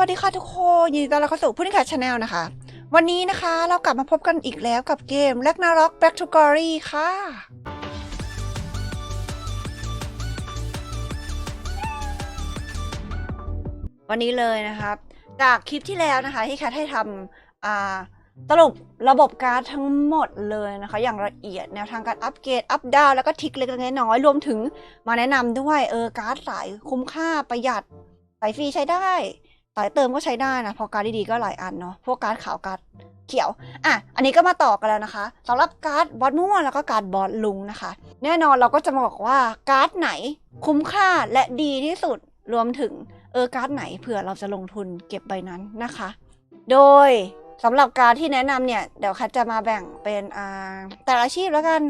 วัสดีค่ะทุกคนยินดีต้อนรับเข้าสู่พูดแคชชาแนลนะคะ วันนี้นะคะเรากลับมาพบกันอีกแล้วกับเกม r a g n a r o k Back to Glory ค่ะ วันนี้เลยนะครับ จากคลิปที่แล้วนะคะ ที่แคทให้ทำสรุประบบการ์ดทั้งหมดเลยนะคะ อย่างละเอียดแนวทางการอัปเกรดอัปดาวแล้วก็ทิกเล็กๆน้อยๆรวมถึงมาแนะนำด้วยเออการ์ดสายคุ้มค่าประหยัดสายฟรีใช้ได้ สายเติมก็ใช้ได้นะ พอการ์ดดีๆก็หลายอันเนาะพวกการ์ดขาวการ์ดเขียว อะ อันนี้ก็มาต่อกันแล้วนะคะสำหรับการ์ดบอสม่วงแล้วก็การ์ดบอสลุงนะคะ แน่นอนเราก็จะมาบอกว่าการ์ดไหนคุ้มค่าและดีที่สุดรวมถึงเออการ์ดไหนเผื่อเราจะลงทุนเก็บใบนั้นนะคะ โดยสำหรับการดที่แนะนำเนี่ย เดี๋ยวคัดจะมาแบ่งเป็นอ่าแต่ละอาชีพแล้วกัน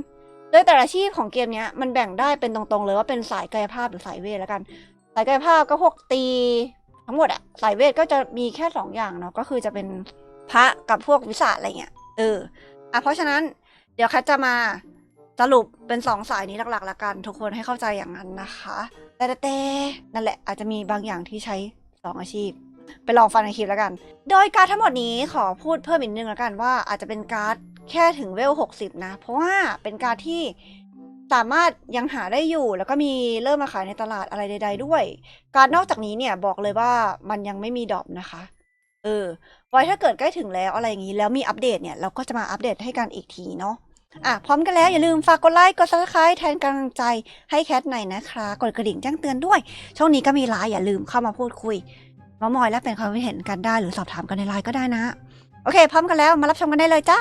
โดยแต่ละอาชีพของเกมเนี้ยมันแบ่งได้เป็นตรงๆเลยว่าเป็นสายกายภาพหรือสายเวทแล้วกัน สายกายภาพก็พวกตี ทั้งหมดอะสายเวทก็จะมีแค่สองอย่างเนาะก็คือจะเป็นพระกับพวกวิสาอะไรเงี้ยเอออะเพราะฉะนั้นเดี๋ยวคัดจะมาสรุปเป็นสองสายนี้หลักๆละกัน ทุกคนให้เข้าใจอย่างนั้นนะคะแต่แต่แต่นั่นแหละอาจจะมีบางอย่างที่ใช้สองอาชีพ ไปลองฟังในคลิปแล้วกัน โดยการดทั้งหมดนี้ขอพูดเพิ่มอีกนึงแล้วกันว่าอาจจะเป็นการ์ดแค่ถึงเวล 60 นะ เพราะว่าเป็นการดที่ สามารถยังหาได้อยู่แล้วก็มีเริ่มมาขายในตลาดอะไรใด ๆ ด้วย การนอกจากนี้เนี่ยบอกเลยว่ามันยังไม่มีดรอปนะคะ เออ ไว้ถ้าเกิดใกล้ถึงแล้วอะไรอย่างนี้ แล้วมีอัปเดตเนี่ยเราก็จะมาอัปเดตให้กันอีกทีเนาะอะพร้อมกันแล้วอย่าลืมฝากกดไลค์กด subscribe แทนกำลังใจให้แคทหน่อยนะคะ กดกระดิ่งแจ้งเตือนด้วย ช่วงนี้ก็มีไลน์อย่าลืมเข้ามาพูดคุยมามอยและเป็นความเห็นกันได้หรือสอบถามกันในไลน์ก็ได้นะ โอเค พร้อมกันแล้วมารับชมกันได้เลยจ้า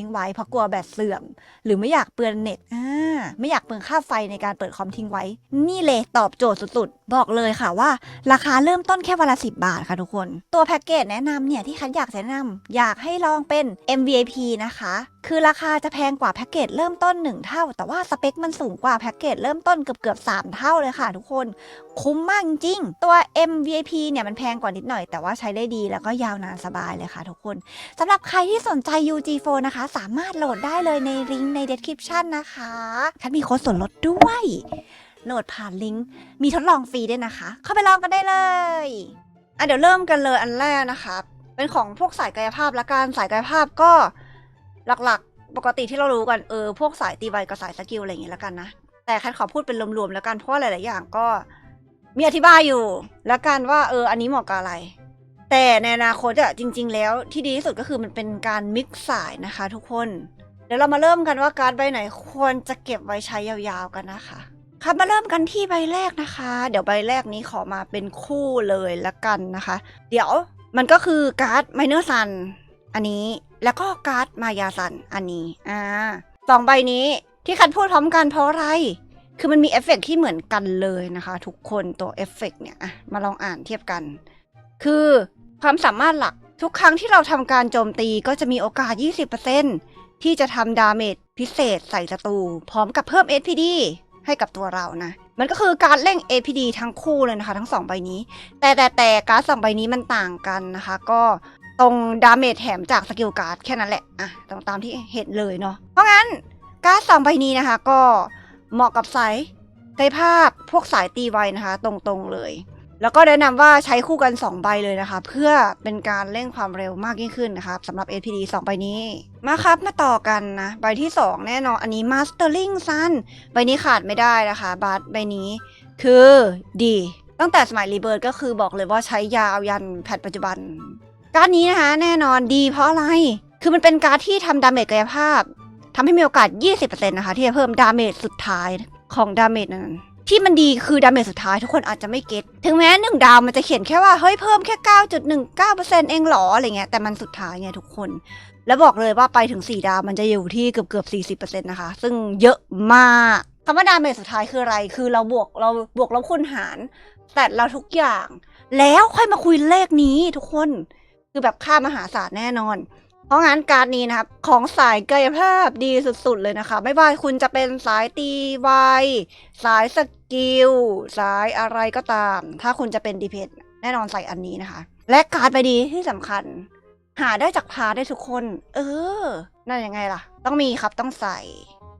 ้งไว้เพราะกลัวแบตเสื่อม หรือไม่อยากเปลืองเน็ตอ่าไม่อยากเปลืองค่าไฟในการเปิดคอมทิ้งไว้ นี่เลยตอบโจทย์สุดๆ บอกเลยค่ะว่า ราคาเริ่มต้นแค่วันละ10บาทค่ะทุกคน ตัวแพ็กเกจแนะนำเนี่ยที่คันอยากแนะนำอยากให้ลองเป็น MVIP นะคะ คือราคาจะแพงกว่าแพ็กเกจเริ่มต้น 1 เท่า แต่ว่าสเปคมันสูงกว่าแพ็กเกจเริ่มต้นเกือบเกือบๆ3เท่าเลยค่ะทุกคน คุ้มมากจริง ตัว MVIP เนี่ยมันแพงกว่านิดหน่อย แต่ว่าใช้ได้ดีแล้วก็ยาวนานสบายเลยค่ะทุกคนสำหรับใครที่สนใจ UG4 นะคะสามารถโหลดได้เลยในลิงก์ใน description นะคะฉันมีโค้ดส่วนลดด้วย โหลดผ่านลิงก์มีทดลองฟรีด้วยนะคะ เข้าไปลองกันได้เลยอะเดี๋ยวเริ่มกันเลยอันแรกนะคะเป็นของพวกสายกายภาพละกันสายกายภาพก็หลักๆ ปกติที่เรารู้กันเออพวกสายตีไวกับสายสกิลอะไรอย่างเงี้ยละกันนะแต่แคทขอพูดเป็นรวมๆแล้วกันเพราะหลายๆอย่างก็มีอธิบายอยู่ แล้วกันว่าเอออันนี้เหมาะกับอะไร แต่ในอนาคตอะจริง ๆ แล้วที่ดีที่สุดก็คือมันเป็นการมิกซ์สายนะคะ ทุกคน เดี๋ยวเรามาเริ่มกันว่าการ์ดใบไหนควรจะเก็บไว้ใช้ยาวๆกันนะคะครับมาเริ่มกันที่ใบแรกนะคะ เดี๋ยวใบแรกนี้ขอมาเป็นคู่เลยละกันนะคะ เดี๋ยวมันก็คือการ์ดไมเนอร์ซันอันนี้แล้วก็การ์ดมายาซันอันนี้อ่าสองใบนี้ที่คันพูดพร้อมกันเพราะอะไร คือมันมีเอฟเฟกต์ที่เหมือนกันเลยนะคะ ทุกคนตัวเอฟเฟกต์เนี่ยมาลองอ่านเทียบกัน คือ ความสามารถหลักทุกครั้งที่เราทำการโจมตีก็จะมีโอกาส 20%ที่จะทำดาเมจพิเศษใส่ศัตรูพร้อมกับเพิ่ม SPD ให้กับตัวเรานะ มันก็คือการเร่ง APD ทั้งคู่เลยนะคะ ทั้งสองใบนี้ แต่แต่แต่การ์ดสองใบนี้มันต่างกันนะคะ ก็ตรงดาเมจแถมจากสกิลการ์ดแค่นั้นแหละอะตามตามที่เห็นเลยเนาะเพราะงั้นการ์ดสองใบนี้นะคะ ก็เหมาะกับสายกายภาพพวกสายตีไวนะคะ ตรงๆเลย แล้วก็แนะนำว่าใช้คู่กัน 2 ใบเลยนะคะ เพื่อเป็นการเร่งความเร็วมากยิ่งขึ้นนะครับสำหรับ APD 2 ใบนี้ มาครับมาต่อกันนะ ใบที่ 2 แน่นอนอันนี้ Mastering Sun ใบนี้ขาดไม่ได้นะคะบัสใบนี้คือดีตั้งแต่สมัยรีเบิร์ดก็คือบอกเลยว่าใช้ยาวยันแพทปัจจุบัน การนี้นะคะ แน่นอนดีเพราะอะไร คือมันเป็นการที่ทำดาเมจกายภาพทำให้มีโอกาส 20%นะคะที่จะเพิ่มดาเมจสุดท้ายของดาเมจนั้น ที่มันดีคือดาเมจสุดท้ายทุกคนอาจจะไม่เก็ตถึงแม้หนึ่งดาวมันจะเขียนแค่ว่า เฮ้ยเพิ่มแค่ 9.19%เองเหรออะไรเงี้ยแต่มันสุดท้ายไงทุกคน แล้วบอกเลยว่าไปถึง 4 ดาวมันจะอยู่ที่เกือบเกือบ40%นะคะ ซึ่งเยอะมากคำว่าดาเมจสุดท้ายคืออะไร คือเราบวกเราบวกลบคูณหารแต่เราทุกอย่าง แล้วค่อยมาคุยเลขนี้ทุกคน คือแบบค่ามหาศาลแน่นอน เพราะงั้นการนี้นะครับ ของสายกายภาพดีสุดๆเลยนะคะ ไม่ว่าคุณจะเป็นสายตีไวสายสกิลสายอะไรก็ตาม ถ้าคุณจะเป็นดีเพแน่นอนใส่อันนี้นะคะ และการ์ดใบดีที่สำคัญ หาได้จากพาได้ทุกคน เออนั่นยังไงล่ะ ต้องมีครับต้องใส่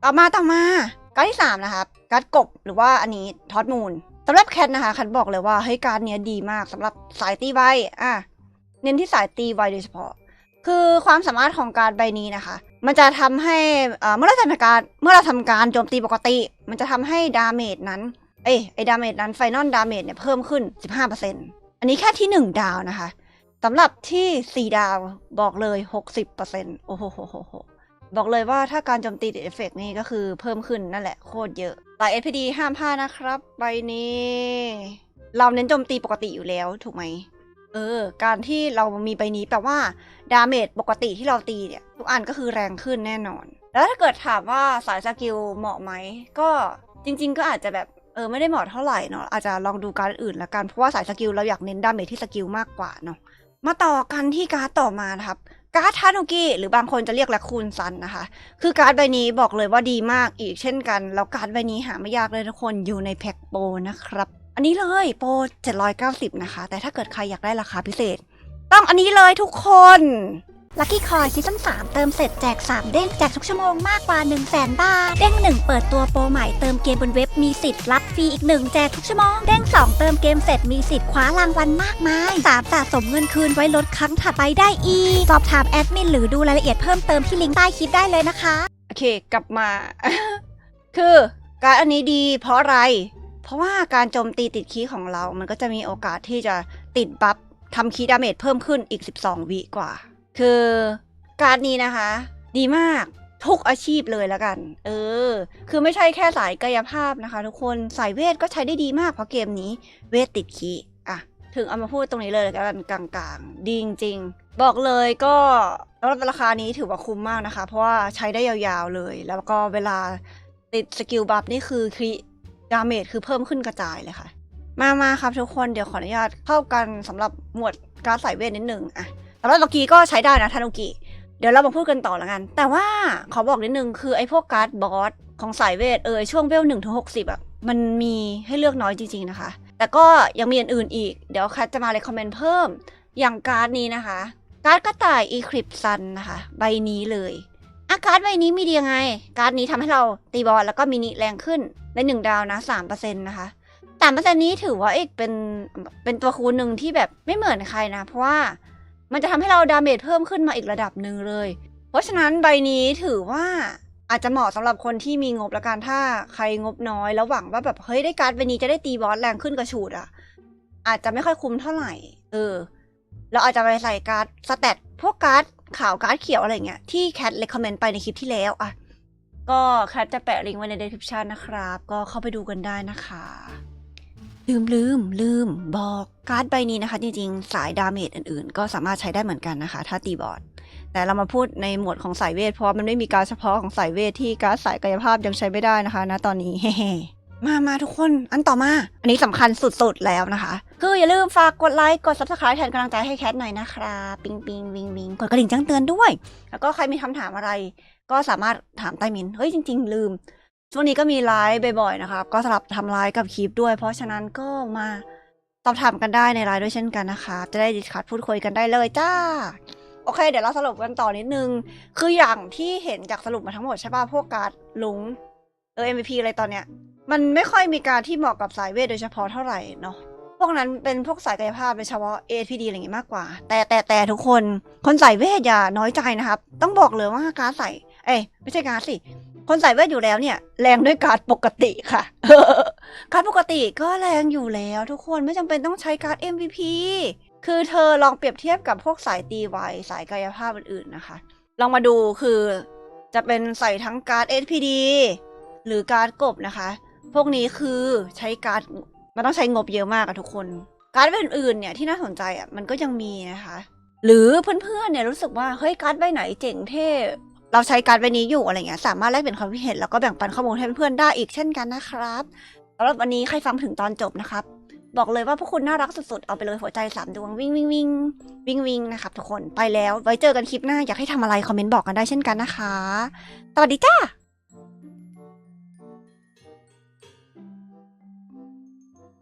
ต่อมาต่อมาการที่ 3 นะครับการกบหรือว่าอันนี้ทอดมูลสำหรับแคทนะคะคันบอกเลยว่าเฮ้ยการเนี้ยดีมากสำหรับสายตีไวอะเน้นที่สายตีไวโดยเฉพาะ คือความสามารถของการใบนี้นะคะ มันจะทำให้เมื่อเราทำการเมื่อเราทำการโจมตีปกติ มันจะทำให้ดาเมจนั้นเอ้ไอดาเมจนั้นไฟนอลดาเมจเนี่ยเพิ่มขึ้น 15%อันนี้แค่ที่ 1 ดาวนะคะสำหรับที่ 4 ดาวบอกเลย 60%โอ้โหโหโหโหบอกเลยว่าถ้าการโจมตีติดเอฟเฟกต์นี่ก็คือเพิ่มขึ้นนั่นแหละโคตรเยอะสาย SPD ห้ามพลาดนะครับ ใบนี้ เราเน้นโจมตีปกติอยู่แล้วถูกไหม เออ การที่เรามีใบนี้แปลว่าดาเมจปกติที่เราตีเนี่ยทุกอันก็คือแรงขึ้นแน่นอน แล้วถ้าเกิดถามว่าสายสกิลเหมาะไหม ก็จริง ๆ ก็อาจจะแบบเออไม่ได้เหมาะเท่าไหร่เนาะอาจจะลองดูการอื่นละกันเพราะว่าสายสกิลเราอยากเน้นดาเมจที่สกิลมากกว่าเนาะมาต่อกันที่การ์ดต่อมานะครับการ์ดทานุกิหรือบางคนจะเรียกแลคูนซันนะคะ คือการ์ดใบนี้บอกเลยว่าดีมากอีกเช่นกัน แล้วการ์ดใบนี้หาไม่ยากเลยทุกคนอยู่ในแพ็คโปรนะครับ อันนี้เลยโปร 790 นะคะ แต่ถ้าเกิดใครอยากได้ราคาพิเศษ ต้องอันนี้เลยทุกคนลัคกี้คอยซีซั่น3เติมเสร็จแจก 3 เด้ง แจกทุกชั่วโมงมากกว่า 1 0 0 0 0แบาท เด้ง 1 เปิดตัวโปรใหม่เติมเกมบนเว็บมีสิทธิ์รับฟรีอีก 1 แจกทุกชั่วโมง เด้ง 2 เติมเกมเสร็จมีสิทธิ์คว้ารางวัลมากมาย 3 สะสมเงินคืนไว้ลดครั้งถัดไปได้อีก สอบถามแอดมินหรือดูรายละเอียดเพิ่มเติมที่ลิงก์ใต้คลิปได้เลยนะคะ โอเค กลับมา คือการดอันนี้ดีเพราะอะไร เพราะว่าการโจมตีติดคีย์ของเรา มันก็จะมีโอกาสที่จะติดบัฟทำคีย์ดาเมจเพิ่มขึ้นอีก 12 วิกว่า คือการนี้นะคะ ดีมากทุกอาชีพเลยแล้วกัน เออ คือไม่ใช่แค่สายกายภาพนะคะ ทุกคน สายเวทก็ใช้ได้ดีมากเพราะเกมนี้เวทติดคีอะ ถึงเอามาพูดตรงนี้เลยแล้วกันกลางๆ ดีจริงๆ บอกเลยก็ล้วราคานี้ถือว่าคุ้มมากนะคะ เพราะว่าใช้ได้ยาวๆเลย แล้วก็เวลาติดสกิลบัฟนี่คือครี ดาเมจคือเพิ่มขึ้นกระจายเลยค่ะ มามาครับทุกคนเดี๋ยวขออนุญาตเข้ากันสำหรับหมวดการดสายเวทนิดหนึ่งอะสำหรับเมื่อกี้ก็ใช้ได้นะทานุกิ เดี๋ยวเรามาพูดกันต่อล้วกัน แต่ว่าขอบอกนิดนึงคือไอ้พวกการ์ดบอสของสายเวทเออช่วงเวลหนึ่งถึงหกสิบอะมันมีให้เลือกน้อยจริงๆนะคะ แต่ก็ยังมีอื่นอีก เดี๋ยวแคทจะมาเลยคอมเมนต์เพิ่ม อย่างการ์ดนี้นะคะ การ์ดกระต่ายอีคลิปซันนะคะ ใบนี้เลยอาการ์ดใบนี้มีดียังไง การ์ดนี้ทำให้เราตีบอลแล้วก็มินิแรงขึ้น ในหนึ่งดาวนะสามเปอร์เซ็นต์นะคะสามเปอร์เซ็นต์นี้ถือว่าเอกเป็นเป็นตัวคูณหนึ่งที่แบบไม่เหมือนใครนะ เพราะว่ามันจะทำให้เราดาเมจเพิ่มขึ้นมาอีกระดับหนึ่งเลย เพราะฉะนั้นใบนี้ถือว่าอาจจะเหมาะสำหรับคนที่มีงบละกันถ้าใครงบน้อยแล้วหวังว่าแบบเฮ้ยได้การ์ดใบนี้จะได้ตีบอสแรงขึ้นกระฉูดอะอาจจะไม่ค่อยคุ้มเท่าไหร่ เออเราอาจจะไปใส่การ์ดสเตตพวกการ์ดขาวการ์ดเขียวอะไรเงี้ยที่แคทเลคคอมเมนต์ไปในคลิปที่แล้วอะ ก็แคทจะแปะลิงก์ไว้ใน description นะครับ ก็เข้าไปดูกันได้นะคะ ลืมลืมลืมบอกการ์ดใบนี้นะคะ จริงๆ สายดาเมจอื่นๆ ก็สามารถใช้ได้เหมือนกันนะคะ ถ้าตีบอสแต่เรามาพูดในหมวดของสายเวท เพราะมันไม่มีการเฉพาะของสายเวทที่การ์ดสายกายภาพยังใช้ไม่ได้นะคะณตอนนี้เฮ้มามาทุกคน อันต่อมา อันนี้สำคัญสุดๆแล้วนะคะ คืออย่าลืมฝากกดไลค์ กด subscribe แทนกำลังใจให้แคทหน่อยนะครับ ปิงปิงวิงวิงกดกระดิ่งแจ้งเตือนด้วย แล้วก็ใครมีคำถามอะไร ก็สามารถถามใต้มินเฮ้ยจริง ๆ ลืม ช่วงนี้ก็มีไลฟ์บ่อยๆนะครับก็สลับทำไลฟ์กับคลิปด้วย เพราะฉะนั้นก็มาสอบถามกันได้ในไลฟ์ด้วยเช่นกันนะคะ จะได้ดิสคัทพูดคุยกันได้เลยจ้า โอเค เดี๋ยวเราสรุปกันต่อนิดนึง คืออย่างที่เห็นจากสรุปมาทั้งหมดใช่ป่ะ พวกการ์ดลุงเออ MVP อะไรตอนเนี้ย มันไม่ค่อยมีการที่เหมาะกับสายเวทโดยเฉพาะเท่าไหร่เนาะ พวกนั้นเป็นพวกสายกายภาพโดยเฉพาะ APD อะไรอย่างงี้มากกว่า แต่แต่แต่ทุกคน คนสายเวทอย่าน้อยใจนะครับ ต้องบอกเลยว่าการใส่ เอ้ยไม่ใช่การดสิ คนใส่เวทอยู่แล้วเนี่ย แรงด้วยการดปกติค่ะการดปกติก็แรงอยู่แล้วทุกคนไม่จำเป็นต้องใช้การ์ด MVP คือเธอลองเปรียบเทียบกับพวกสายตีไวสายกายภาพอื่นๆนะคะ ลองมาดูคือจะเป็นใส่ทั้งการ์ด SPD หรือการ์ดกบนะคะ พวกนี้คือใช้การ์ดมันต้องใช้งบเยอะมากอะทุกคน การ์ดอื่นๆเนี่ยที่น่าสนใจอะมันก็ยังมีนะคะ หรือเพื่อนๆเนี่ยรู้สึกว่าเฮ้ยการ์ดใบไหนเจ๋งเท่ เราใช้การ์ดใบนี้อยู่อะไรเงี้ยสามารถแลกเปลี่ยนความคิดเห็นแล้วก็แบ่งปันข้อมูลให้เพื่อนๆได้อีกเช่นกันนะครับสำหรับวันนี้ใครฟังถึงตอนจบนะครับ บอกเลยว่าพวกคุณน่ารักสุดๆ เอาไปเลยหัวใจสามดวงวิ่งวิ่งวิ่งวิ่งวิ่งนะครับทุกคนไปแล้วไว้เจอกันคลิปหน้าอยากให้ทำอะไรคอมเมนต์บอกกันได้เช่นกันนะคะสวัสดีจ้า